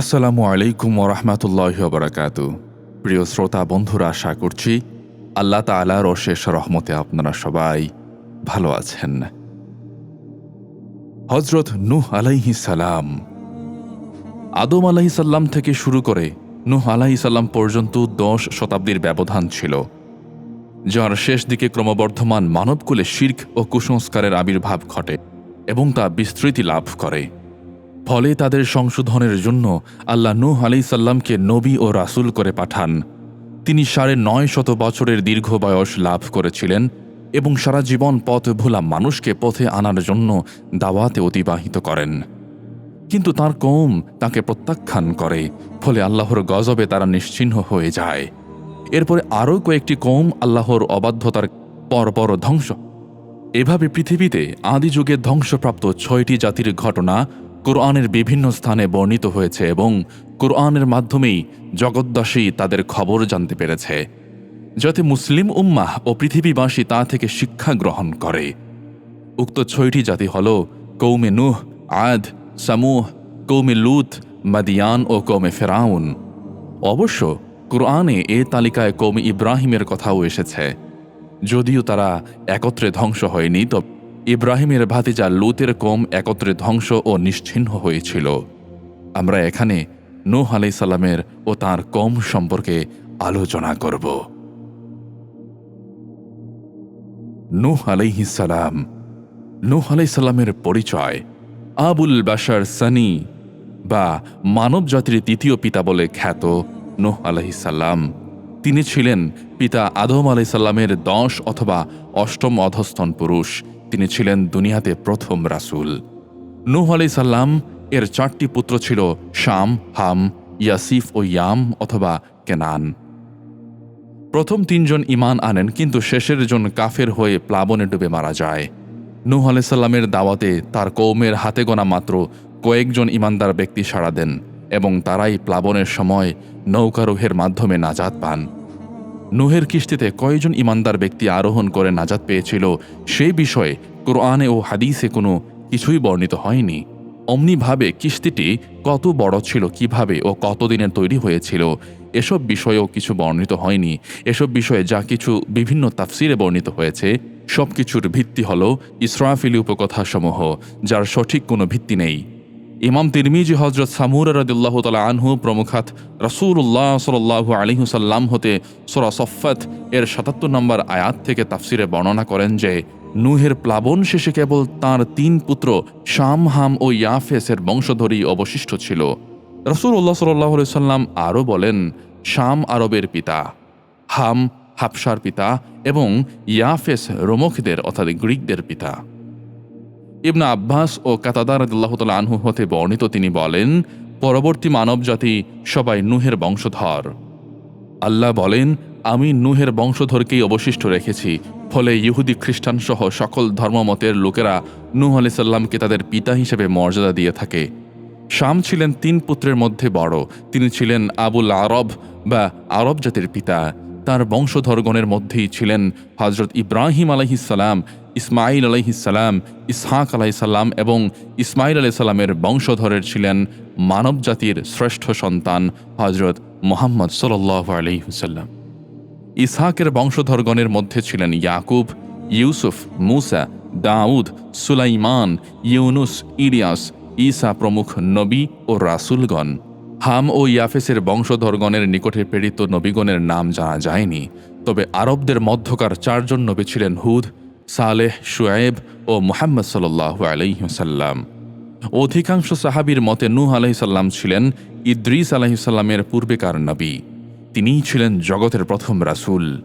আসসালামু আলাইকুম ওরহমতুল্লাহ বরাকাত প্রিয় শ্রোতা, বন্ধুরা, আশা করছি আল্লাহ তালার অশেষ রহমতে আপনারা সবাই ভালো আছেন। হজরত নুহ আলাইহি সালাম আদম আলাহি সাল্লাম থেকে শুরু করে নুহ আলাহি সাল্লাম পর্যন্ত দশ শতাব্দীর ব্যবধান ছিল, যার শেষ দিকে ক্রমবর্ধমান মানবকুলে শির্ক ও কুসংস্কারের আবির্ভাব ঘটে এবং তা বিস্তৃতি লাভ করে। ফলে তাদের সংশোধনের জন্য আল্লাহ নূহ আলাইসাল্লামকে নবী ও রাসূল করে পাঠান। তিনি সাড়ে নয় শত বছরের দীর্ঘ বয়স লাভ করেছিলেন এবং সারা জীবন পথ ভোলা মানুষকে পথে আনার জন্য দাওয়াতে অতিবাহিত করেন। কিন্তু তার কৌম তাকে প্রত্যাখ্যান করে, ফলে আল্লাহর গজবে তারা নিশ্চিহ্ন হয়ে যায়। এরপরে আরও কয়েকটি কৌম আল্লাহর অবাধ্যতার পরপর ধ্বংস। এভাবে পৃথিবীতে আদি যুগে ধ্বংসপ্রাপ্ত ছয়টি জাতির ঘটনা কোরআনের বিভিন্ন স্থানে বর্ণিত হয়েছে এবং কোরআনের মাধ্যমেই জগৎবাসী তাদের খবর জানতে পেরেছে, যাতে মুসলিম উম্মাহ ও পৃথিবীবাসী তা থেকে শিক্ষা গ্রহণ করে। উক্ত ছয়টি জাতি হল কৌমে নুহ, আদ, সামুহ, কৌমে লুত, মাদিয়ান ও কৌমে ফেরাউন। অবশ্য কোরআনে এ তালিকায় কৌমে ইব্রাহিমের কথাও এসেছে। যদিও তারা একত্রে ধ্বংস হয়নি, তবে ইব্রাহিমের ভাতিজা লুতের কম একত্রে ধ্বংস ও নিশ্চিহ্ন হয়েছিল। আমরা এখানে নূহ আলাইসাল্লামের ও তার কম সম্পর্কে আলোচনা করব। নূহ আলাইহিসাল্লাম নূহ আলাইসাল্লামের পরিচয় আবুল বাশার সানি বা মানব জাতির তৃতীয় পিতা বলে খ্যাত নূহ আলাইসাল্লাম তিনি ছিলেন পিতা আদম আলাইসাল্লামের দশ অথবা অষ্টম অধস্তন পুরুষ। তিনি ছিলেন দুনিয়াতে প্রথম রাসূল। নূহ আলাইসাল্লাম এর চারটি পুত্র ছিল শাম, হাম, ইয়াসিফ ও ইয়াম অথবা কেনান। প্রথম তিনজন ইমান আনেন, কিন্তু শেষের জন কাফের হয়ে প্লাবনে ডুবে মারা যায়। নূহ আলাইসাল্লামের দাওয়াতে তার কৌমের হাতে গোনা মাত্র কয়েকজন ইমানদার ব্যক্তি সাড়া দেন এবং তারাই প্লাবনের সময় নৌকারোহের মাধ্যমে নাজাত পান। নুহের কিস্তিতে কয়জন ইমানদার ব্যক্তি আরোহণ করে নাজাত পেয়েছিল সেই বিষয়ে কোরআনে ও হাদিসে কোনো কিছুই বর্ণিত হয়নি। অমনিভাবে কিস্তিটি কত বড় ছিল কীভাবে ও কতদিনের তৈরি হয়েছিল, এসব বিষয়েও কিছু বর্ণিত হয়নি। এসব বিষয়ে যা কিছু বিভিন্ন তাফসিরে বর্ণিত হয়েছে সব কিছুর ভিত্তি হল ইসরাফিলি উপকথাসমূহ, যার সঠিক কোনো ভিত্তি নেই। ইমাম তিরমিজি হজরত সামুর রদুল্লাহ তালা আনহু প্রমুখাত রসুল্লাহ সাল্লাহ আলিহুসাল্লাম হতে সোরা সফাত এর সাতাত্তর নম্বর আয়াত থেকে তাফসিরে বর্ণনা করেন যে, নুহের প্লাবন শেষে কেবল তার তিন পুত্র শাম, হাম ও ইয়াফেসের বংশধরী অবশিষ্ট ছিল। রসুল্লাহ সাল্লাহ সাল্লাম আরও বলেন, শাম আরবের পিতা, হাম হাফসার পিতা এবং ইয়াফেস রোমকদের অর্থাৎ গ্রিকদের পিতা। ইবনা আব্বাস ও কাতাদার আল্লাহতাল আনহু হতে বর্ণিত তিনি বলেন, পরবর্তী মানবজাতি সবাই নুহের বংশধর। আল্লাহ বলেন, আমি নুহের বংশধরকেই অবশিষ্ট রেখেছি, ফলে ইহুদি খ্রিস্টান সহ সকল ধর্মমতের লোকেরা নুহ আলাইসাল্লামকে তাদের পিতা হিসেবে মর্যাদা দিয়ে থাকে। শাম ছিলেন তিন পুত্রের মধ্যে বড়, তিনি ছিলেন আবুল আরব বা আরব জাতির পিতা। তার বংশধরগণের মধ্যেই ছিলেন হজরত ইব্রাহিম আলহিসাল্লাম ইসমাইল আলহিসাল্লাম ইসহাক আলাইসাল্লাম এবং ইসমাইল আলাইসাল্লামের বংশধরের ছিলেন মানব জাতির শ্রেষ্ঠ সন্তান হজরত মোহাম্মদ সাল্লাহ আলহিসাল্লাম ইসহাকের বংশধরগণের মধ্যে ছিলেন ইয়াকুব, ইউসুফ, মুসা, দাউদ, সুলাইমান, ইউনুস ইরিয়াস ঈসা প্রমুখ নবী ও রাসুলগণ। হাম ও ইয়াফেসের বংশধরগণের নিকটে প্রেরিত নবীগণের নাম জানা যায়নি, তবে আরবদের মধ্যকার চারজন নবী ছিলেন হুদ সালেহ শুয়েব ও মোহাম্মদ সাল্লাহ আলহিহসাল্লাম অধিকাংশ সাহাবির মতে নূহ আলহিসাল্লাম ছিলেন ইদ্রিস আলহিসাল্লামের পূর্বেকার নবী। তিনিই ছিলেন জগতের প্রথম রাসুল।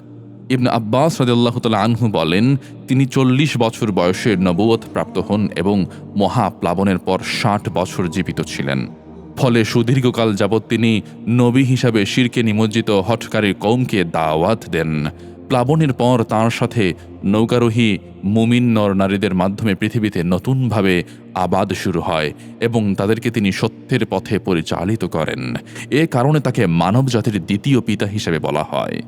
ইবন আব্বাস রাজ্লাহ আনহু বলেন, তিনি চল্লিশ বছর বয়সে নবুয়ত প্রাপ্ত হন এবং মহাপ্লাবনের পর ষাট বছর জীবিত ছিলেন। ফলে সুদীর্ঘকাল যাবৎ তিনি নবী হিসাবে শিরকে নিমজ্জিত হটকারীর কৌমকে দাওয়াত দেন। প্লাবনের পর তার সাথে নৌকারোহী মুমিন নর নারীদের মাধ্যমে পৃথিবীতে নতুনভাবে আবাদ শুরু হয় এবং তাদেরকে তিনি সত্যের পথে পরিচালিত করেন। এ কারণে তাকে মানব জাতির দ্বিতীয় পিতা হিসেবে বলা হয়।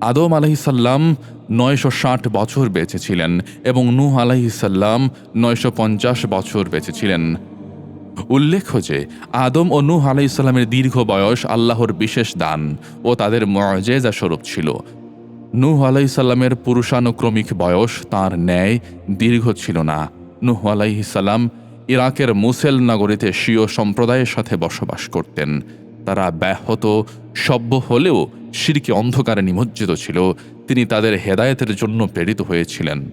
আদম আলহিসাল্লাম নয়শো ষাট বছর বেঁচেছিলেন এবং নূহ আলহিসাল্লাম নয়শো পঞ্চাশ বছর বেঁচেছিলেন উল্লেখ্য যে, আদম ও নূহ আলাইসাল্লামের দীর্ঘ বয়স আল্লাহর বিশেষ দান ও তাদের মর্যাদা স্বরূপ ছিল। নূহ আলাইসাল্লামের পুরুষানুক্রমিক বয়স তার ন্যায় দীর্ঘ ছিল না। নূহ আলাইসাল্লাম ইরাকের মুসেল নগরীতে স্বীয় সম্প্রদায়ের সাথে বসবাস করতেন। তারা ব্যাহত, সভ্য হলেও সিরকে অন্ধকারে নিমজ্জিত ছিল। তিনি তাদের হেদায়েতের জন্য প্রেরিত হয়েছিলেন।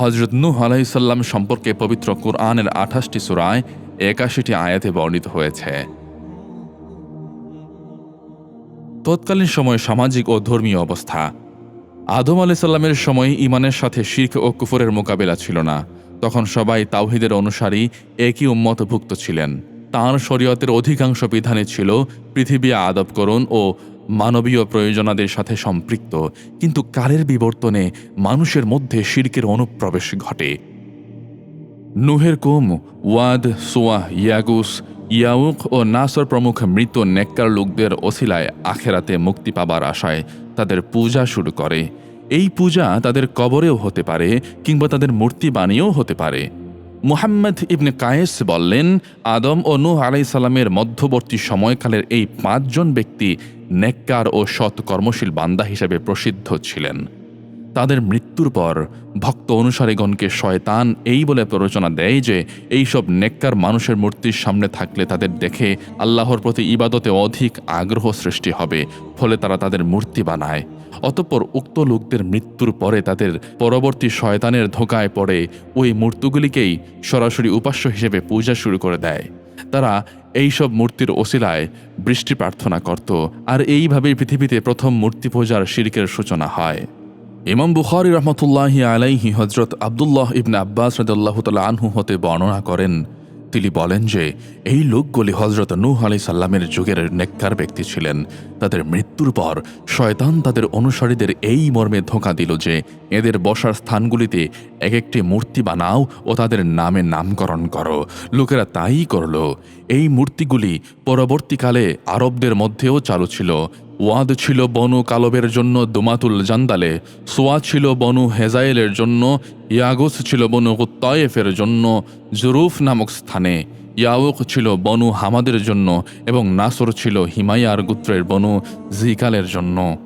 হজরত নূহ আলাইসাল্লাম সম্পর্কে পবিত্র কোরআনের আঠাশটি সুরায় একাশিটি আয়াতে বর্ণিত হয়েছে। তৎকালীন সময় সামাজিক ও ধর্মীয় অবস্থা আদম আলাইসাল্লামের সময় ইমানের সাথে শির্ক ও কুফরের মোকাবেলা ছিল না। তখন সবাই তাওহিদের অনুসারী একই উম্মতভুক্ত ছিলেন। তাঁর শরীয়তের অধিকাংশ বিধানে ছিল, পৃথিবী আদবকরণ ও মানবীয় প্রয়োজনাদের সাথে সম্পৃক্ত। কিন্তু কালের বিবর্তনে মানুষের মধ্যে শির্কের অনুপ্রবেশ ঘটে। নুহের কোম, ওয়াদ, সোয়াহ, ইয়াগুস, ইয়াউক ও নাসর প্রমুখ মৃত নেককার লোকদের ওসিলায় আখেরাতে মুক্তি পাবার আশায় তাদের পূজা শুরু করে। এই পূজা তাদের কবরেও হতে পারে কিংবা তাদের মূর্তি বানিয়েও হতে পারে। মুহাম্মদ ইবনে কায়েস বললেন, আদম ও নূহ আলাই সালামের মধ্যবর্তী সময়কালের এই পাঁচজন ব্যক্তি নেককার ও সৎ কর্মশীল বান্দা হিসেবে প্রসিদ্ধ ছিলেন। তাদের মৃত্যুর পর ভক্ত অনুসারীগণকে শয়তান এই বলে প্ররোচনা দেয় যে এইসব নেককার মানুষের মূর্তির সামনে থাকলে তাদের দেখে আল্লাহর প্রতি ইবাদতে অধিক আগ্রহ সৃষ্টি হবে, ফলে তারা তাদের মূর্তি বানায়। অতঃপর উক্ত লোকদের মৃত্যুর পরে তাদের পরবর্তী শয়তানের ধোকায় পড়ে ওই মূর্তিগুলিকেই সরাসরি উপাস্য হিসেবে পূজা শুরু করে দেয়। তারা এইসব মূর্তির ওসিলায় বৃষ্টি প্রার্থনা করত, আর এইভাবেই পৃথিবীতে প্রথম মূর্তি পূজার শিরকের সূচনা হয়। ইমাম বুখারি রহমতুল্লাহি আলাইহি হজরত আবদুল্লাহ ইবনে আব্বাস রদাল্লাহ তালা আনহু হতে বর্ণনা করেন। তিনি বলেন যে, এই লোকগুলি হজরত নূহ আলি সাল্লামের যুগের নেককার ব্যক্তি ছিলেন। তাদের মৃত্যুর পর শয়তান তাদের অনুসারীদের এই মর্মে ধোঁকা দিল যে, এদের বসার স্থানগুলিতে এক একটি মূর্তি বানাও ও তাদের নামে নামকরণ করো। লোকেরা তাই করল। এই মূর্তিগুলি পরবর্তীকালে আরবদের মধ্যেও চালু ছিল। ওয়াদ ছিল বনু কালবের জন্য দুমাতুল জান্দালে সোয়া ছিল বনু হেজাইলের জন্য, ইয়াগুস ছিল বনু তয়েফের জন্য, জুরুফ নামক স্থানে, ইয়াউক ছিল বনু হামাদের জন্য এবং নাসর ছিল হিমায়ার গুত্রের বনু জিকালের জন্য।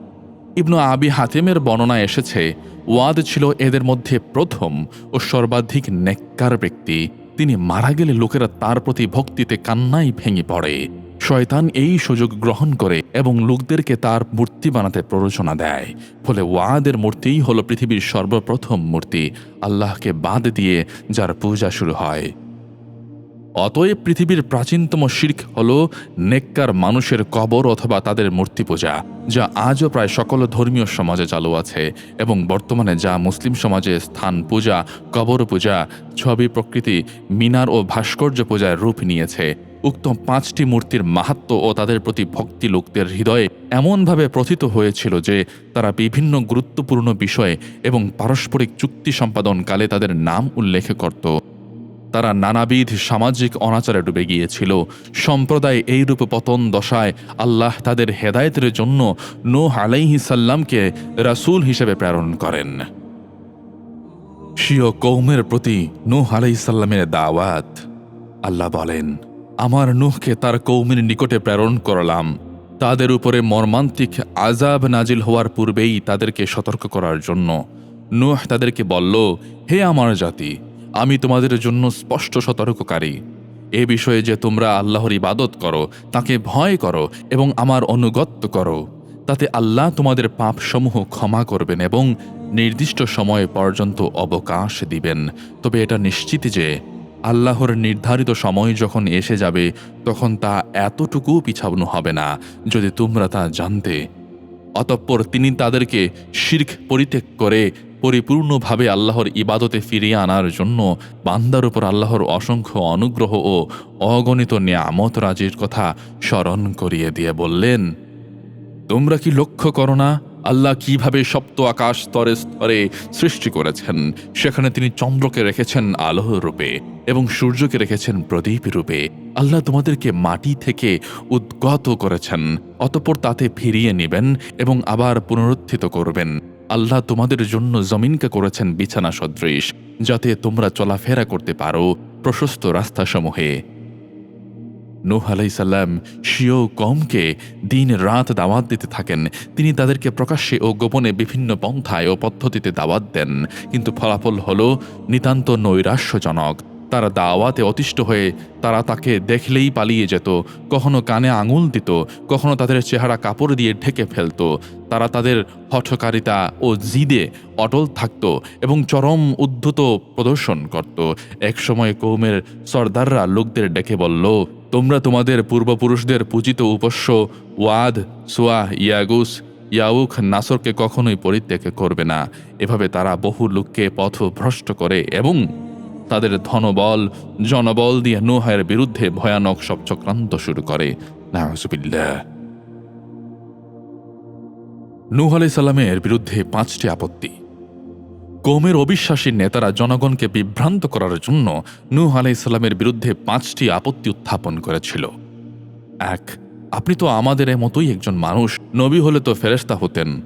ইবনু আবি হাতিমের বর্ণনা এসেছে, ওয়াদ ছিল এদের মধ্যে প্রথম ও সর্বাধিক নেককার ব্যক্তি। তিনি মারা গেলে লোকেরা তার প্রতি ভক্তিতে কান্নাই ভেঙে পড়ে। শয়তান এই সুযোগ গ্রহণ করে এবং লোকদেরকে তার মূর্তি বানাতে প্ররোচনা দেয়। ফলে ওয়াদের মূর্তিই হল পৃথিবীর সর্বপ্রথম মূর্তি, আল্লাহকে বাদ দিয়ে যার পূজা শুরু হয়। অতএব পৃথিবীর প্রাচীনতম শির্ক হল নেককার মানুষের কবর অথবা তাদের মূর্তি পূজা, যা আজও প্রায় সকল ধর্মীয় সমাজে চালু আছে এবং বর্তমানে যা মুসলিম সমাজে স্থান পূজা, কবর পূজা, ছবি প্রকৃতি, মিনার ও ভাস্কর্য পূজার রূপ নিয়েছে। উক্ত পাঁচটি মূর্তির মাহাত্ম ও তাদের প্রতি ভক্তি লোকদের হৃদয়ে এমনভাবে প্রথিত হয়েছিল যে তারা বিভিন্ন গুরুত্বপূর্ণ বিষয়ে এবং পারস্পরিক চুক্তি সম্পাদনকালে তাদের নাম উল্লেখ করত। তারা নানাবিধ সামাজিক অনাচারে ডুবে গিয়েছিল। সম্প্রদায় এইরূপ পতন দশায় আল্লাহ তাদের হেদায়েতের জন্য নোহ আলাইহি সাল্লামকে রাসূল হিসেবে প্রেরণ করেন। স্বীয় কৌমের প্রতি নূহ আলাইসাল্লামের দাওয়াত। আল্লাহ বলেন আমার নুহকে তার কৌমের নিকটে প্রেরণ করলাম। তাদের উপরে মর্মান্তিক আজাব নাজিল হওয়ার পূর্বেই তাদেরকে সতর্ক করার জন্য। নুহ তাদেরকে বলল, হে আমার জাতি, আমি তোমাদের জন্য স্পষ্ট সতর্ককারী। এ বিষয়ে যে তোমরা আল্লাহর ইবাদত করো, তাকে ভয় করো এবং আমার অনুগত্য করো। তাতে আল্লাহ তোমাদের পাপসমূহ ক্ষমা করবেন এবং নির্দিষ্ট সময় পর্যন্ত অবকাশ দিবেন। তবে এটা নিশ্চিত যে আল্লাহর নির্ধারিত সময় যখন এসে যাবে, তখন তা এতটুকু পিছানো হবে না যদি তোমরা তা জানতে। অতঃপর তিনি তাদেরকে শির্ক পরিত্যাগ করে পরিপূর্ণভাবে আল্লাহর ইবাদতে ফিরিয়ে আনার জন্য বান্দার উপর আল্লাহর অসংখ্য অনুগ্রহ ও অগণিত নিয়ামত রাজির কথা স্মরণ করিয়ে দিয়ে বললেন, তোমরা কি লক্ষ্য করো না আল্লাহ কীভাবে সপ্ত আকাশ স্তরে স্তরে সৃষ্টি করেছেন, সেখানে তিনি চন্দ্রকে রেখেছেন আলোহ রূপে এবং সূর্যকে রেখেছেন প্রদীপ রূপে। আল্লাহ তোমাদেরকে মাটি থেকে উদ্গত করেছেন, অতপর তাতে ফিরিয়ে নেবেন এবং আবার পুনরুত্থিত করবেন। আল্লাহ তোমাদের জন্য জমিনকে করেছেন বিছানা সদৃশ, যাতে তোমরা চলাফেরা করতে পারো প্রশস্ত রাস্তাসমূহে। নূহ আলাইসাল্লাম স্বীয় কমকে দিন রাত দাওয়াত দিতে থাকেন। তিনি তাদেরকে প্রকাশ্যে ও গোপনে বিভিন্ন পন্থায় ও পদ্ধতিতে দাওয়াত দেন। কিন্তু ফলাফল হল নিতান্ত নৈরাশ্যজনক। তারা দাওয়াতে অতিষ্ঠ হয়ে তারা তাকে দেখলেই পালিয়ে যেত, কখনো কানে আঙুল দিত, কখনো তাদের চেহারা কাপড় দিয়ে ঢেকে ফেলত। তারা তাদের হঠকারিতা ও জিদে অটল থাকত এবং চরম উদ্ধত প্রদর্শন করত। একসময় কৌমের সর্দাররা লোকদের ডেকে বলল তোমরা তোমাদের পূর্বপুরুষদের পূজিত উপস্য ওয়াদ সোয়া ইয়াগুস ইয়াউক নাসরকে কখনোই পরিত্যাগ করবে না। এভাবে তারা বহু লোককে পথভ্রষ্ট করে এবং তাদের ধনবল, জনবল দিয়ে নোহায়ের বিরুদ্ধে ভয়ানক সব চক্রান্ত শুরু করে। নূহ আলাই সাল্লামের বিরুদ্ধে পাঁচটি আপত্তি। কৌমের অবিশ্বাসী নেতারা জনগণকে বিভ্রান্ত করার জন্য নূহ আলাই ইসলামের বিরুদ্ধে পাঁচটি আপত্তি উত্থাপন করেছিল। এক, আপনি তো আমাদের মতোই একজন মানুষ, নবী হলে তো ফেরেস্তা হতেন।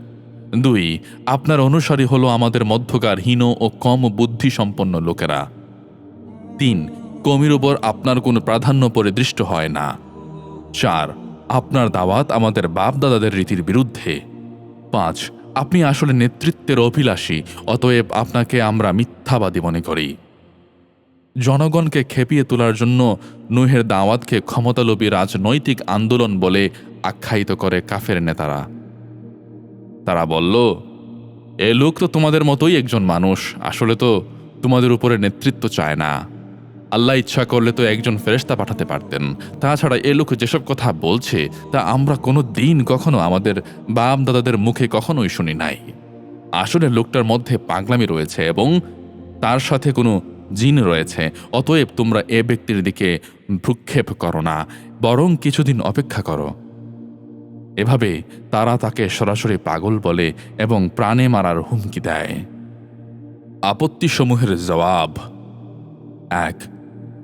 দুই, আপনার অনুসারী হলো আমাদের মধ্যকার হীন ও কম বুদ্ধিসম্পন্ন লোকেরা। তিন কমির ওপর আপনার কোনো প্রাধান্য পরিদৃষ্ট হয় না। চার, আপনার দাওয়াত আমাদের বাপ দাদাদের রীতির বিরুদ্ধে। পাঁচ আপনি আসলে নেতৃত্বের অভিলাষী, অতএব আপনাকে আমরা মিথ্যাবাদী মনে করি। জনগণকে খেপিয়ে তোলার জন্য নুহের দাওয়াতকে ক্ষমতালোভী রাজনৈতিক আন্দোলন বলে আখ্যায়িত করে কাফের নেতারা। তারা বলল, এ লোক তো তোমাদের মতোই একজন মানুষ, আসলে তো তোমাদের উপরে নেতৃত্ব চায় না। আল্লাহ ইচ্ছা করলে তো একজন ফেরেস্তা পাঠাতে পারতেন। তাছাড়া এ লোক যেসব কথা বলছে, তা আমরা কোনো দিন কখনো আমাদের বাপ দাদাদের মুখে কখনোই শুনি নাই। আসলে লোকটার মধ্যে পাগলামি রয়েছে এবং তার সাথে কোনো জিন রয়েছে। অতএব তোমরা এ ব্যক্তির দিকে ভ্রুক্ষেপ করো না, বরং কিছুদিন অপেক্ষা করো। এভাবে তারা তাকে সরাসরি পাগল বলে এবং প্রাণে মারার হুমকি দেয়। আপত্তিসমূহের জবাব এক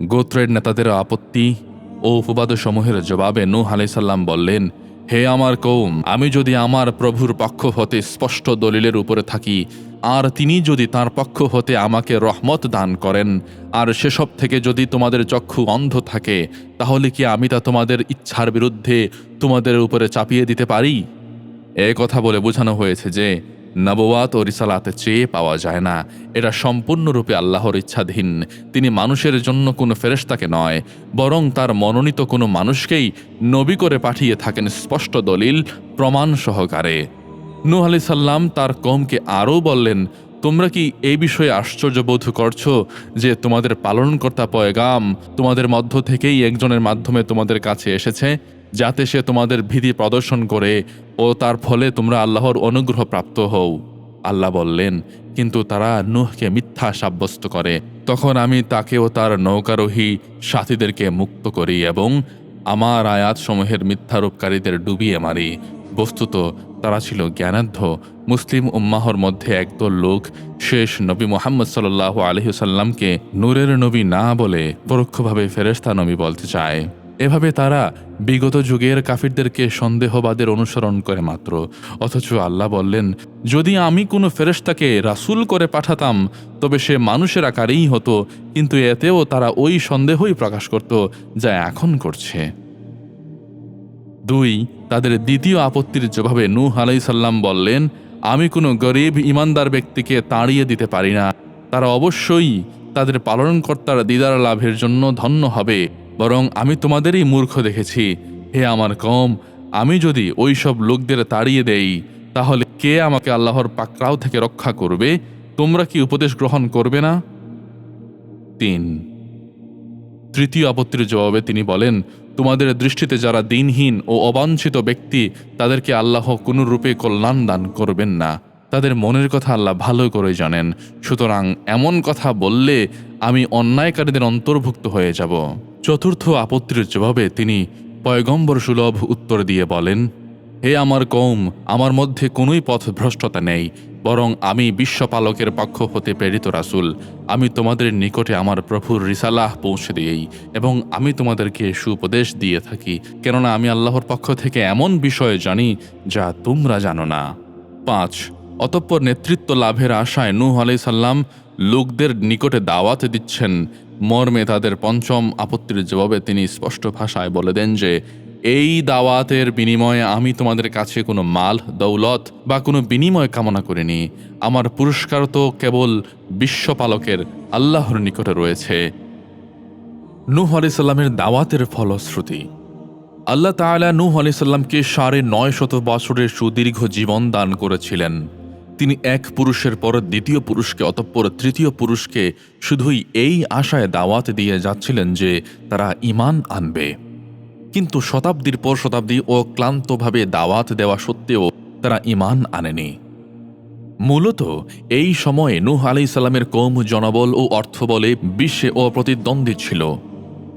গোত্রের নেতাদের আপত্তি ও উপবাদসমূহের জবাবে নূহ আলাইসাল্লাম বললেন, হে আমার কৌম আমি যদি আমার প্রভুর পক্ষ হতে স্পষ্ট দলিলের উপরে থাকি, আর তিনি যদি তার পক্ষ হতে আমাকে রহমত দান করেন, আর সেসব থেকে যদি তোমাদের চক্ষু অন্ধ থাকে, তাহলে কি আমি তা তোমাদের ইচ্ছার বিরুদ্ধে তোমাদের উপরে চাপিয়ে দিতে পারি? এ কথা বলে বোঝানো হয়েছে যে নবওয়াত ও রিসালাতে চেয়ে পাওয়া যায় না। এটা সম্পূর্ণরূপে আল্লাহর ইচ্ছাধীন। তিনি মানুষের জন্য কোনো ফেরেশতাকে নয়, বরং তার মনোনীত কোনো মানুষকেই নবী করে পাঠিয়ে থাকেন স্পষ্ট দলিল, প্রমাণ সহকারে। নূহ আলি সাল্লাম তার কমকে আরও বললেন, তোমরা কি এই বিষয়ে আশ্চর্যবোধ করছ যে তোমাদের পালনকর্তা পয়গাম তোমাদের মধ্য থেকেই একজনের মাধ্যমে তোমাদের কাছে এসেছে? যাতে সে তোমাদের ভীতি প্রদর্শন করে ও তার ফলে তোমরা আল্লাহর অনুগ্রহ প্রাপ্ত হও। আল্লাহ বললেন, কিন্তু তারা নুহকে মিথ্যা সাব্যস্ত করে। তখন আমি তাকে ও তার নৌকারোহী সাথীদেরকে মুক্ত করি এবং আমার আয়াতসমূহের মিথ্যারূপকারীদের ডুবিয়ে মারি। বস্তুত, তারা ছিল জ্ঞানার্ধ মুসলিম উম্মাহর মধ্যে একদল লোক শেষ নবী মোহাম্মদ সাল্লাহ আলহিসাল্লামকে নূরের নবী না বলে পরোক্ষভাবে ফেরেস্তা নবী বলতে চায়। এভাবে তারা বিগত যুগের কাফিরদেরকে সন্দেহবাদের অনুসরণ করে মাত্র। অথচ আল্লাহ বললেন, যদি আমি কোনো ফেরেশতাকে রাসূল করে পাঠাতাম, তবে সে মানুষের আকারেই হতো, কিন্তু এতেও তারা ওই সন্দেহই প্রকাশ করত যা এখন করছে। দুই, তাদের দ্বিতীয় আপত্তির জবাবে নূহ আলাইসাল্লাম বললেন, আমি কোনো গরিব ইমানদার ব্যক্তিকে তাড়িয়ে দিতে পারি না। তারা অবশ্যই তাদের পালনকর্তার দিদার লাভের জন্য ধন্য হবে। বরং আমি তোমাদেরই মূর্খ দেখেছি। হে আমার কম, আমি যদি ওই সব লোকদের তাড়িয়ে দেই, তাহলে কে আমাকে আল্লাহর পাকড়াও থেকে রক্ষা করবে? তোমরা কি উপদেশ গ্রহণ করবে না? তিন। তৃতীয় আপত্তির জবাবে তিনি বলেন, তোমাদের দৃষ্টিতে যারা দিনহীন ও অবাঞ্ছিত ব্যক্তি, তাদেরকে আল্লাহ কোনো রূপে কল্যাণ দান করবেন না। তাদের মনের কথা আল্লাহ ভালো করে জানেন। সুতরাং এমন কথা বললে আমি অন্যায়কারীদের অন্তর্ভুক্ত হয়ে যাব। চতুর্থ আপত্তির জবাবে তিনি পয়গম্বর সুলভ উত্তর দিয়ে বলেন, হে আমার কৌম, আমার মধ্যে কোনোই পথ ভ্রষ্টতা নেই, বরং আমি বিশ্বপালকের পক্ষ হতে প্রেরিত রাসুল। আমি তোমাদের নিকটে আমার প্রভুর রিসালাহ পৌঁছে দিই এবং আমি তোমাদেরকে সুপদেশ দিয়ে থাকি, কেননা আমি আল্লাহর পক্ষ থেকে এমন বিষয় জানি যা তোমরা জানো না। পাঁচ, অতঃপর নেতৃত্ব লাভের আশায় নূহ আলাই সাল্লাম লোকদের নিকটে দাওয়াত দিচ্ছেন মর্মে তাদের পঞ্চম আপত্তির জবাবে তিনি স্পষ্ট ভাষায় বলে দেন যে, এই দাওয়াতের বিনিময়ে আমি তোমাদের কাছে কোনো মাল, দৌলত বা কোনো বিনিময় কামনা করিনি। আমার পুরস্কার তো কেবল বিশ্বপালকের, আল্লাহর নিকটে রয়েছে। নূহ আলাইসাল্লামের দাওয়াতের ফলশ্রুতি। আল্লাহ তাআলা নূহ আলাইসাল্লামকে সাড়ে নয় শত বছরের সুদীর্ঘ জীবন দান করেছিলেন। তিনি এক পুরুষের পর দ্বিতীয় পুরুষকে অতঃপর তৃতীয় পুরুষকে শুধুই এই আশায় দাওয়াত দিয়ে যাচ্ছিলেন যে তারা ইমান আনবে। কিন্তু শতাব্দীর পর শতাব্দী ও ক্লান্তভাবে দাওয়াত দেওয়া সত্ত্বেও তারা ইমান আনেনি। মূলত এই সময়ে নূহ আলাইসাল্লামের কৌম জনবল ও অর্থবলে বিশ্বে অপ্রতিদ্বন্দ্বী ছিল।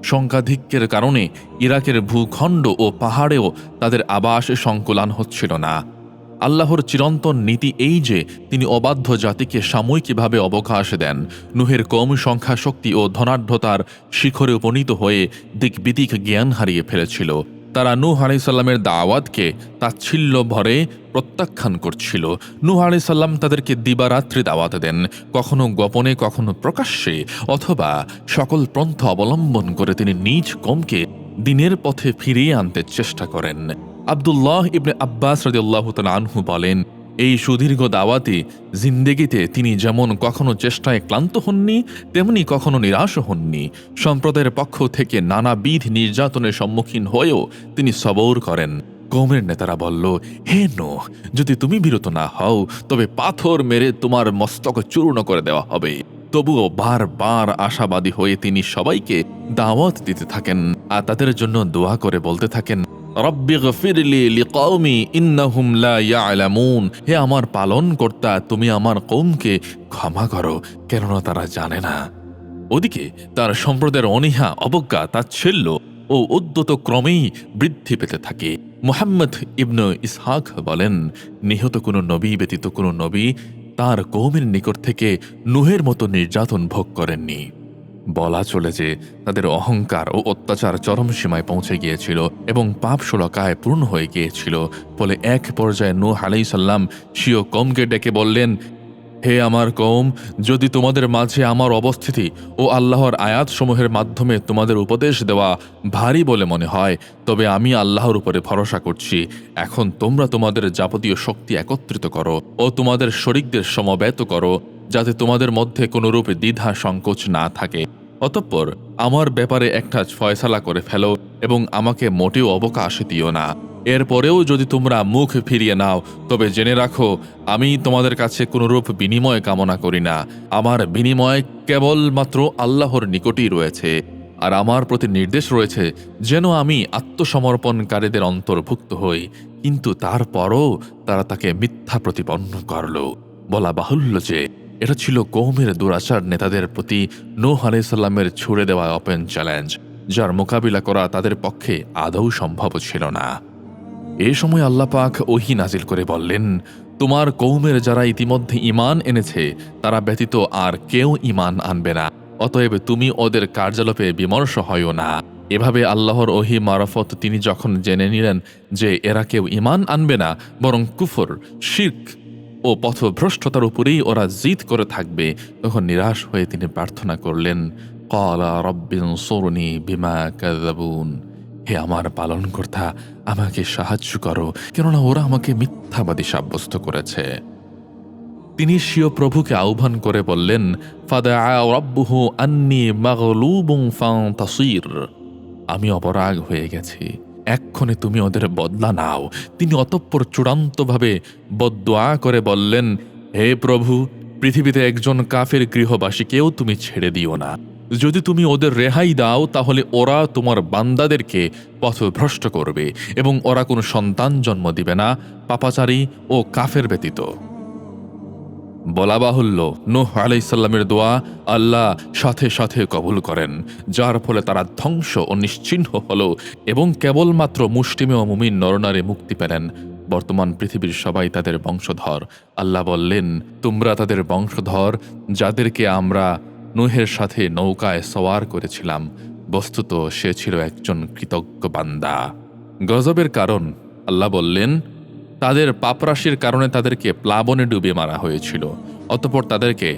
সংখ্যাধিক্যের কারণে ইরাকের ভূখণ্ড ও পাহাড়েও তাদের আবাস সংকুলান হচ্ছিল না। আল্লাহর চিরন্তন নীতি এই যে, তিনি অবাধ্য জাতিকে সাময়িকভাবে অবকাশ দেন। নুহের কম সংখ্যা শক্তি ও ধনাঢ্যতার শিখরে উপনীত হয়ে দিকবিদিক জ্ঞান হারিয়ে ফেলেছিল। তারা নূহ আলাইসাল্লামের দাওয়াতকে তাচ্ছিল্য ভরে প্রত্যাখ্যান করছিল। নূহ আলাইসাল্লাম তাদেরকে দিবারাত্রি দাওয়াত দেন, কখনো গোপনে, কখনো প্রকাশ্যে, অথবা সকল পন্থ অবলম্বন করে তিনি নিজ কমকে দিনের পথে ফিরিয়ে আনতে চেষ্টা করেন। আবদুল্লাহ ইবনে আব্বাস রাদিয়াল্লাহু তাআলা আনহু বলেন, এই সুদীর্ঘ দাওয়াতে জিন্দেগিতে তিনি যেমন কখনো চেষ্টায় ক্লান্ত হননি, তেমনি কখনো নিরাশ হননি। সম্প্রদায়ের পক্ষ থেকে নানাবিধ নির্যাতনের সম্মুখীন হয়েও তিনি সবর করেন। কৌমের নেতারা বলল, হে নো যদি তুমি বিরত না হও, তবে পাথর মেরে তোমার মস্তক চূর্ণ করে দেওয়া হবে। তবুও বারবার আশাবাদী হয়ে তিনি সবাইকে দাওয়াত দিতে থাকেন, আর তাদের জন্য দোয়া করে বলতে থাকেন হে আমার পালন কর্তা তুমি আমার কৌমকে ক্ষমা করো, কেননা তারা জানে না। ওদিকে তার সম্প্রদায়ের অনীহা, অবজ্ঞা, তাচ্ছিল্য ও উদ্যত ক্রমেই বৃদ্ধি পেতে থাকে। মোহাম্মদ ইবনু ইসহাক বলেন, নিহত কোনো নবী ব্যতীত কোনো নবী তার কৌমের নিকট থেকে নুহের মতো নির্যাতন ভোগ করেননি। বলা চলে যে তাদের অহংকার ও অত্যাচার চরম সীমায় পৌঁছে গিয়েছিল এবং পাপ সুলকায় পূর্ণ হয়ে গিয়েছিল। ফলে এক পর্যায়ে নূহ আলাইসাল্লাম স্বীয় কমকে ডেকে বললেন, হে আমার কৌম যদি তোমাদের মাঝে আমার অবস্থিতি ও আল্লাহর আয়াতসমূহের মাধ্যমে তোমাদের উপদেশ দেওয়া ভারী বলে মনে হয়, তবে আমি আল্লাহর উপরে ভরসা করছি। এখন তোমরা তোমাদের যাবতীয় শক্তি একত্রিত করো ও তোমাদের শরিকদের সমবেত করো। যাতে তোমাদের মধ্যে কোনোরূপ দ্বিধা সংকোচ না থাকে। অতঃপর আমার ব্যাপারে একটা ফয়সালা করে ফেলো এবং আমাকে মোটেও অবকাশ দিও না। এরপরেও যদি তোমরা মুখ ফিরিয়ে নাও, তবে জেনে রাখো, আমি তোমাদের কাছে কোনোরূপ বিনিময় কামনা করি না। আমার বিনিময় কেবলমাত্র আল্লাহর নিকটই রয়েছে। আর আমার প্রতি নির্দেশ রয়েছে যেন আমি আত্মসমর্পণকারীদের অন্তর্ভুক্ত হই। কিন্তু তারপরও তারা তাকে মিথ্যা প্রতিপন্ন করল। বলা বাহুল্য যে এটা ছিল কৌমের দুরাচার নেতাদের প্রতি নূহ আলাইসাল্লামের ছুড়ে দেওয়া ওপেন চ্যালেঞ্জ যার মোকাবিলা করা তাদের পক্ষে আদৌ সম্ভব ছিল না। এ সময় আল্লাপাক ওহি নাজিল করে বললেন, তোমার কৌমের যারা ইতিমধ্যে ইমান এনেছে, তারা ব্যতীত আর কেউ ইমান আনবে না। অতএব তুমি ওদের কার্যালোপে বিমর্ষ হয়ও না। এভাবে আল্লাহর ওহি মারফত তিনি যখন জেনে নিলেন যে এরা কেউ ইমান আনবে না, বরং কুফর, শির্ক ও পথভ্রষ্টতার উপরেই ওরা জিদ করে থাকবে। তখন নিরাশ হয়ে তিনি প্রার্থনা করলেন কলা রব্বিন সরুনি বিমা কাজাবুন হে আমার পালনকর্তা, আমাকে সাহায্য করো, কেননা ওরা আমাকে মিথ্যাবাদী সাব্যস্ত করেছে। তিনি স্বীয় প্রভুকে আহ্বান করে বললেন আন্নি মাগলুবুং আমি অপরাগ হয়ে গেছি। এক্ষণে তুমি ওদের বদলা নাও। তিনি অতঃপর চূড়ান্তভাবে বদোয়া করে বললেন, হে প্রভু, পৃথিবীতে একজন কাফের গৃহবাসীকেও তুমি ছেড়ে দিও না। যদি তুমি ওদের রেহাই দাও, তাহলে ওরা তোমার বান্দাদেরকে পথভ্রষ্ট করবে এবং ওরা কোনো সন্তান জন্ম দিবে না, পাপাচারী ও কাফের ব্যতীত। বলা বাহুল্য, নোহ আলাইসাল্লামের দোয়া আল্লাহ সাথে সাথে কবুল করেন, যার ফলে তারা ধ্বংস ও নিশ্চিহ্ন হল এবং কেবলমাত্র মুষ্টিমেয় মুমিন নরনারে মুক্তি পেলেন। বর্তমান পৃথিবীর সবাই তাদের বংশধর। আল্লাহ বললেন, তোমরা তাদের বংশধর, যাদেরকে আমরা নুহের সাথে নৌকায় সওয়ার করেছিলাম। বস্তুত সে ছিল একজন কৃতজ্ঞ বান্দা। গজবের কারণ, আল্লাহ বললেন তাদের পাপরাশির কারণে তাদেরকে প্লাবনে ডুবিয়ে মারা হয়েছিল। অতপর তাদেরকে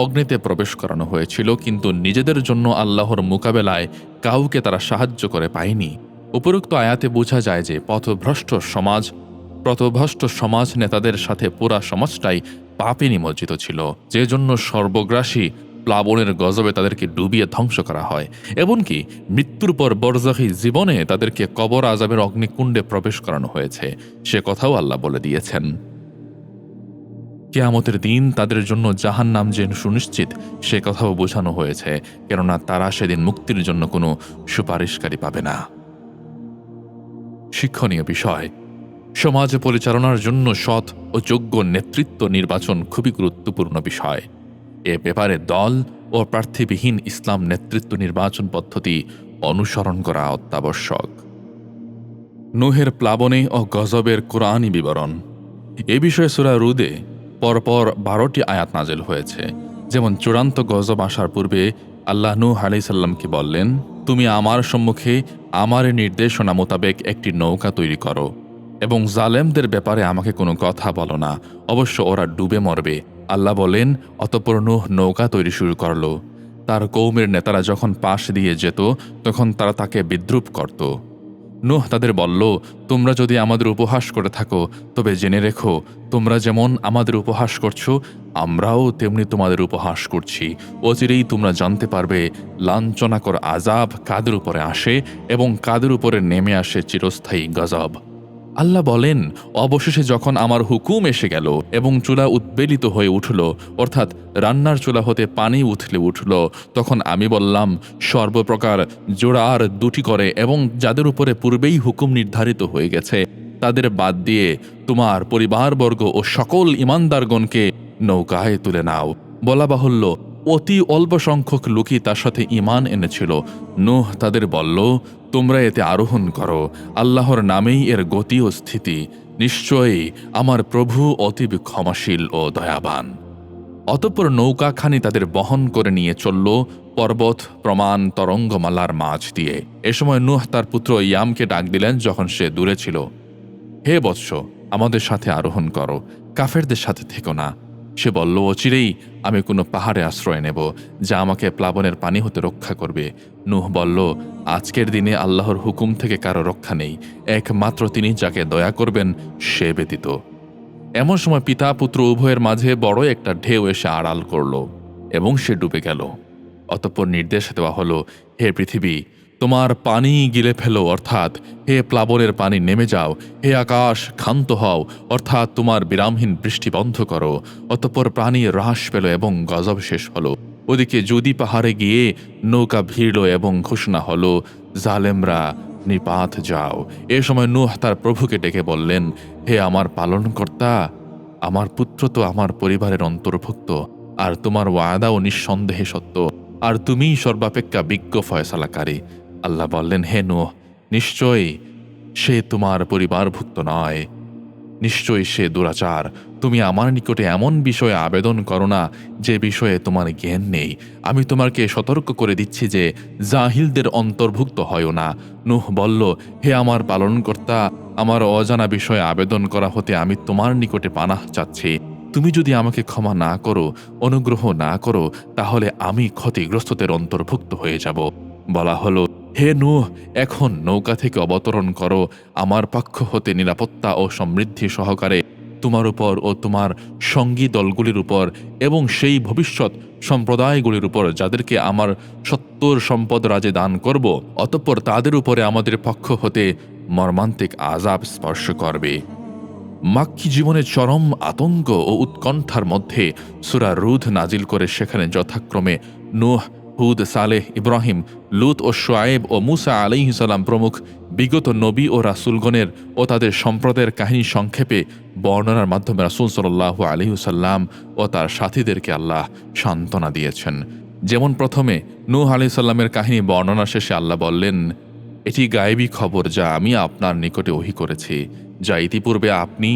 অগ্নিতে প্রবেশ করানো হয়েছিল, কিন্তু নিজেদের জন্য আল্লাহর মোকাবেলায় কাউকে তারা সাহায্য করে পায়নি। উপরোক্ত আয়াতে বোঝা যায় যে পথভ্রষ্ট সমাজ পথভ্রষ্ট সমাজ নেতাদের সাথে পুরা সমাজটাই পাপে নিমজ্জিত ছিল যে জন্য সর্বগ্রাসী প্লাবনের গজবে তাদেরকে ডুবিয়ে ধ্বংস করা হয়। এমনকি মৃত্যুর পর বরজাখী জীবনে তাদেরকে কবর আজাবের অগ্নিকুণ্ডে প্রবেশ করানো হয়েছে। সে কথাও আল্লাহ বলে দিয়েছেন। কেয়ামতের দিন তাদের জন্য জাহান নাম যে সুনিশ্চিত, সে কথাও বোঝানো হয়েছে, কেননা তারা সেদিন মুক্তির জন্য কোনো সুপারিশকারী পাবে না। শিক্ষণীয় বিষয়, সমাজ পরিচালনার জন্য সৎ ও যোগ্য নেতৃত্ব নির্বাচন খুবই গুরুত্বপূর্ণ বিষয়। এ ব্যাপারে দল ও প্রার্থীবিহীন ইসলাম নেতৃত্ব নির্বাচন পদ্ধতি অনুসরণ করা অত্যাবশ্যক। নুহের প্লাবনে ও গজবের কোরআনই বিবরণ। এ বিষয়ে সুরা রুদে পরপর বারোটি আয়াত নাজেল হয়েছে। যেমন চূড়ান্ত গজব আসার পূর্বে আল্লাহ নূহ আলাইসাল্লামকে বললেন, তুমি আমার সম্মুখে আমার নির্দেশনা মোতাবেক একটি নৌকা তৈরি করো এবং জালেমদের ব্যাপারে আমাকে কোনো কথা বলো না। অবশ্য ওরা ডুবে মরবে আল্লাহ বলেন, অতপর নুহ নৌকা তৈরি শুরু করল। তার কৌমের নেতারা যখন পাশ দিয়ে যেত, তখন তারা তাকে বিদ্রুপ করত। নুহ তাদের বলল, তোমরা যদি আমাদের উপহাস করে থাকো, তবে জেনে রেখো, তোমরা যেমন আমাদের উপহাস করছ, আমরাও তেমনি তোমাদের উপহাস করছি। অচিরেই তোমরা জানতে পারবে, লাঞ্ছনাকর আজাব কাদের উপরে আসে এবং কাদের উপরে নেমে আসে চিরস্থায়ী গজব। আল্লাহ বলেন, অবশেষে যখন আমার হুকুম এসে গেল এবং চুলা উদ্বেলিত হয়ে উঠল, অর্থাৎ রান্নার চুলা হতে পানি উঠলে উঠল, তখন আমি বললাম, সর্বপ্রকার জোড়ার দুটি করে এবং যাদের উপরে পূর্বেই হুকুম নির্ধারিত হয়ে গেছে, তাদের বাদ দিয়ে তোমার পরিবারবর্গ ও সকল ইমানদারগণকে নৌকায় তুলে নাও। বলা বাহুল্য অতি অল্প সংখ্যক লোকই তার সাথে ইমান এনেছিল। নোহ তাদের বলল, তোমরা এতে আরোহণ করো। আল্লাহর নামেই এর গতি ও স্থিতি। নিশ্চয়ই আমার প্রভু অতীব ক্ষমাশীল ও দয়াবান। অতঃপর নৌকাখানি তাদের বহন করে নিয়ে চলল পর্বত, প্রমাণ, তরঙ্গমালার মাঝ দিয়ে। এ সময় নুহ তার পুত্র ইয়ামকে ডাক দিলেন যখন সে দূরে ছিল। হে বৎস, আমাদের সাথে আরোহণ করো। কাফেরদের সাথে থেকো না। সে বলল, অচিরেই আমি কোনো পাহাড়ে আশ্রয় নেব, যা আমাকে প্লাবনের পানি হতে রক্ষা করবে। নুহ বলল, আজকের দিনে আল্লাহর হুকুম থেকে কারও রক্ষা নেই, একমাত্র তিনি যাকে দয়া করবেন, সে ব্যতীত। এমন সময় পিতা পুত্র উভয়ের মাঝে বড় একটা ঢেউ এসে আড়াল করল এবং সে ডুবে গেল। অতঃপর নির্দেশ দেওয়া হলো, হে পৃথিবী তোমার পানি গিলে ফেলো, অর্থাৎ হে প্লাবনের পানি নেমে যাও, হে আকাশ ক্ষান্ত হও, অর্থাৎ তোমার বিরামহীন বৃষ্টি বন্ধ করো। অতঃপর প্রাণী হ্রাস পেল এবং গজব শেষ হলো। ওদিকে যদি পাহাড়ে গিয়ে নৌকা ভিড়ল এবং ঘোষণা হলো, জালেমরা নিপাত যাও। এ সময় নূহ তার প্রভুকে ডেকে বললেন, হে আমার পালনকর্তা, আমার পুত্র তো আমার পরিবারের অন্তর্ভুক্ত, আর তোমার ওয়াদাও নিঃসন্দেহে সত্য, আর তুমিই সর্বাপেক্ষা বিজ্ঞ ফয়সালাকারী। আল্লাহ বললেন, হে নূহ, নিশ্চয়ই সে তোমার পরিবারভুক্ত নয়। নিশ্চয়ই সে দুরাচার। তুমি আমার নিকটে এমন বিষয়ে আবেদন করো না যে বিষয়ে তোমার জ্ঞান নেই। আমি তোমাকে সতর্ক করে দিচ্ছি যে জাহিলদের অন্তর্ভুক্ত হয় না। নুহ বলল, হে আমার পালনকর্তা, আমার অজানা বিষয়ে আবেদন করা হতে আমি তোমার নিকটে পানাহ চাচ্ছি। তুমি যদি আমাকে ক্ষমা না করো, অনুগ্রহ না করো, তাহলে আমি ক্ষতিগ্রস্তদের অন্তর্ভুক্ত হয়ে যাব। বলা হলো। হে নূহ, এখন নৌকা থেকে অবতরণ করো। আমার পক্ষ হতে নিরাপত্তা ও সমৃদ্ধি সহকারে তোমার উপর ও তোমার সঙ্গী দলগুলির উপর এবং সেই ভবিষ্যৎ সম্প্রদায়গুলির উপর যাদেরকে আমার সত্তর সম্পদ রাজে দান করব, অতঃপর তাদের উপরে আমাদের পক্ষ হতে মর্মান্তিক আজাব স্পর্শ করবে। মাক্কি জীবনের চরম আতঙ্ক ও উৎকণ্ঠার মধ্যে সুরা রুধ নাজিল করে সেখানে যথাক্রমে নুহ হুদ, সালেহ, ইব্রাহিম, লুত ও শোয়েব ও মুসা আলাইহিসাল্লাম প্রমুখ বিগত নবী ও রাসুলগণের ও তাদের সম্প্রদায়ের কাহিনী সংক্ষেপে বর্ণনার মাধ্যমে রাসুল সাল্লাহ আলিহুসাল্লাম ও তার সাথীদেরকে আল্লাহ সান্ত্বনা দিয়েছেন। যেমন প্রথমে নূহ আলাইসাল্লামের কাহিনী বর্ণনা শেষে আল্লাহ বললেন, এটি গায়েবী খবর যা আমি আপনার নিকটে ওহি করেছি, যা ইতিপূর্বে আপনি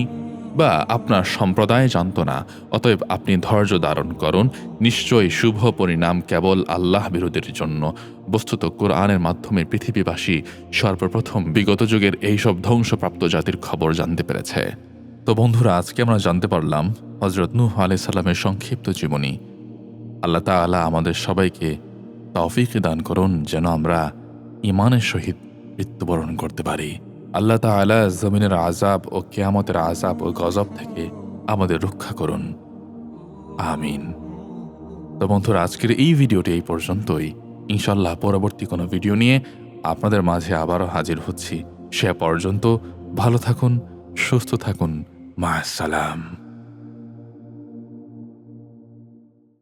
বা আপনার সম্প্রদায় জানত না, অতএব আপনি ধৈর্য ধারণ করুন। নিশ্চয়ই শুভ পরিণাম কেবল আল্লাহ বিরোধের জন্য। বস্তুত কোরআনের মাধ্যমে পৃথিবীবাসী সর্বপ্রথম বিগত যুগের এইসব ধ্বংসপ্রাপ্ত জাতির খবর জানতে পেরেছে। তো বন্ধুরা, আজকে আমরা জানতে পারলাম হজরত নূহ আলি সাল্লামের সংক্ষিপ্ত জীবনী। আল্লাহ তাআলা আমাদের সবাইকে তৌফিক দান করুন যেন আমরা ইমানের সহিত মৃত্যুবরণ করতে পারি। আল্লাহ তালা জমিনের আজাব ও কেয়ামতের আজাব ও গজব থেকে আমাদের রক্ষা করুন। আমিন। তো বন্ধুরা, আজকের এই ভিডিওটি এই পর্যন্তই। ইনশাল্লাহ পরবর্তী কোনো ভিডিও নিয়ে আপনাদের মাঝে আবারও হাজির হচ্ছি। সে পর্যন্ত ভালো থাকুন, সুস্থ থাকুন। মা সালাম।